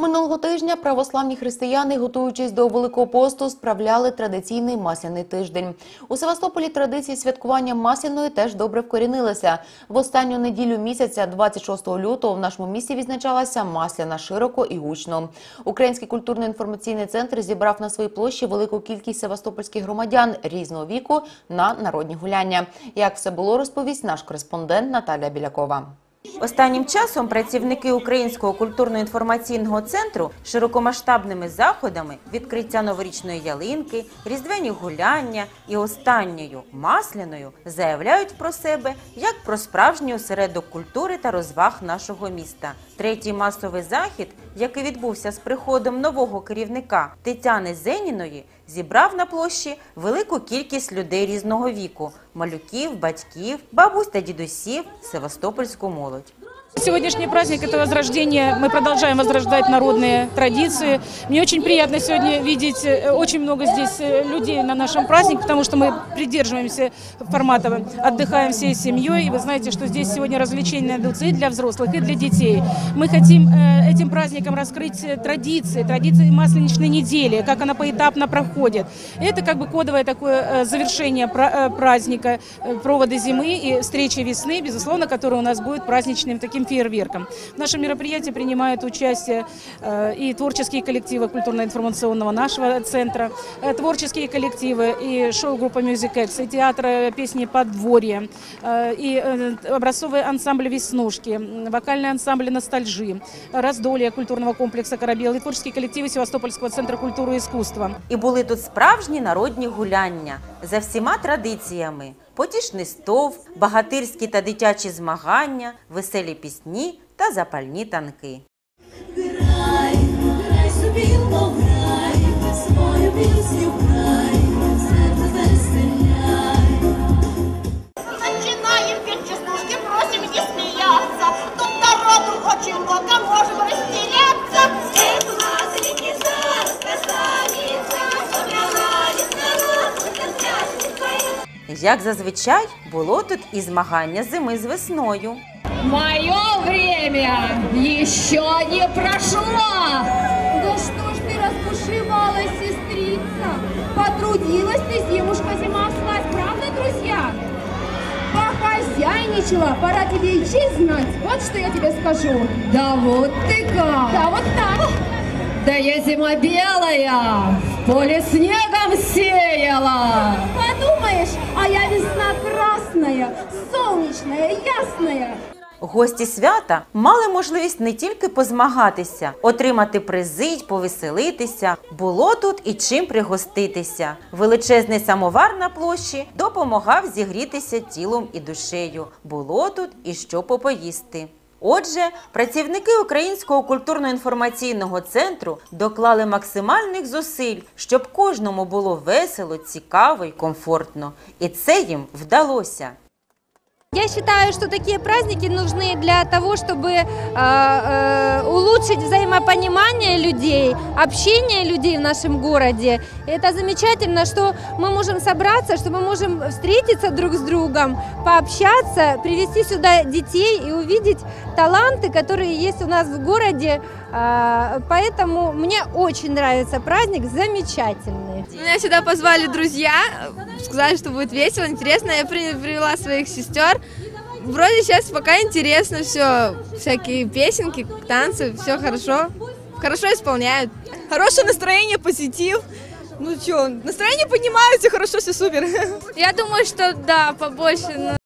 Минулого тижня православні християни, готуючись до Великого посту, справляли традиційний масляний тиждень. У Севастополі традиції святкування масляної теж добре вкорінилися. В останню неділю місяця, 26 лютого, в нашому місті відзначалася масляна широко і гучно. Український культурно-інформаційний центр зібрав на своїй площі велику кількість севастопольських громадян різного віку на народні гуляння. Як все було, розповість наш кореспондент Наталя Білякова. Останнім часом працівники Українського культурно-інформаційного центру широкомасштабними заходами відкриття новорічної ялинки, різдвяні гуляння і останньою масляною заявляють про себе як про справжній осередок культури та розваг нашого міста. Третій масовий захід, який відбувся з приходом нового керівника Тетяни Зеніної, зібрав на площі велику кількість людей різного віку малюків, батьків, бабусь та дідусів, севастопольську молодь. Сегодняшний праздник – это возрождение. Мы продолжаем возрождать народные традиции. Мне очень приятно сегодня видеть э, очень много здесь э, людей на нашем празднике, потому что мы придерживаемся формата «отдыхаем всей семьей». И вы знаете, что здесь сегодня развлечения и для взрослых, и для детей. Мы хотим э, этим праздником раскрыть традиции, традиции Масленичной недели, как она поэтапно проходит. Это как бы кодовое такое завершение пра- праздника, провода зимы и встречи весны, безусловно, который у нас будет праздничным таким фейерверком. В нашем мероприятии принимают участие э, и творческие коллективы культурно-информационного нашего центра, э, творческие коллективы и шоу-группа Music X, и театр э, песни «Подворье», э, и э, образцовый ансамбль «Веснушки», м, вокальный ансамбль «Ностальжи», раздолье культурного комплекса «Корабел» и творческие коллективы Севастопольского центра культуры и искусства. І були тут справжні народні гуляння за всіма традиціями: потішний стов, багатирські та дитячі змагання, веселі пісні та запальні танки. Грай, грай собі пограй, свою пісню грай, серце веселяй. Начинаем петь частушки, просим не смеяться. Тут народу очень много, Як зазвичай, було тут і змагання зими з весною. Мое время еще не прошло! Да что ж ты разбушевалась, сестрица? Потрудилась ты, зимушка, зима вслась, правда, друзья? Похозяйничала, пора тебе и честь знать. Вот что я тебе скажу. Да вот ты как! Да вот так. Да я зима белая, в поле снегом сеяла! Подумаешь, красная, сонячна, ясна. Гості свята мали можливість не тільки позмагатися, отримати призи, повеселитися. Було тут і чим пригоститися. Величезний самовар на площі допомагав зігрітися тілом і душею. Було тут і що попоїсти. Отже, працівники Українського культурно-інформаційного центру доклали максимальних зусиль, щоб кожному було весело, цікаво і комфортно. І це їм вдалося. Я считаю, что такие праздники нужны для того, чтобы э, э, улучшить взаимопонимание людей, общение людей в нашем городе. Это замечательно, что мы можем собраться, что мы можем встретиться друг с другом, пообщаться, привести сюда детей и увидеть таланты, которые есть у нас в городе. Э, поэтому мне очень нравится праздник, замечательный. Меня сюда позвали друзья, сказали, что будет весело, интересно. Я при- привела своих сестер. Вроде сейчас пока интересно все, всякие песенки, танцы, все хорошо. Хорошо исполняют. Хорошее настроение, позитив. Ну что, настроение поднимается, хорошо, все супер. Я думаю, что да, побольше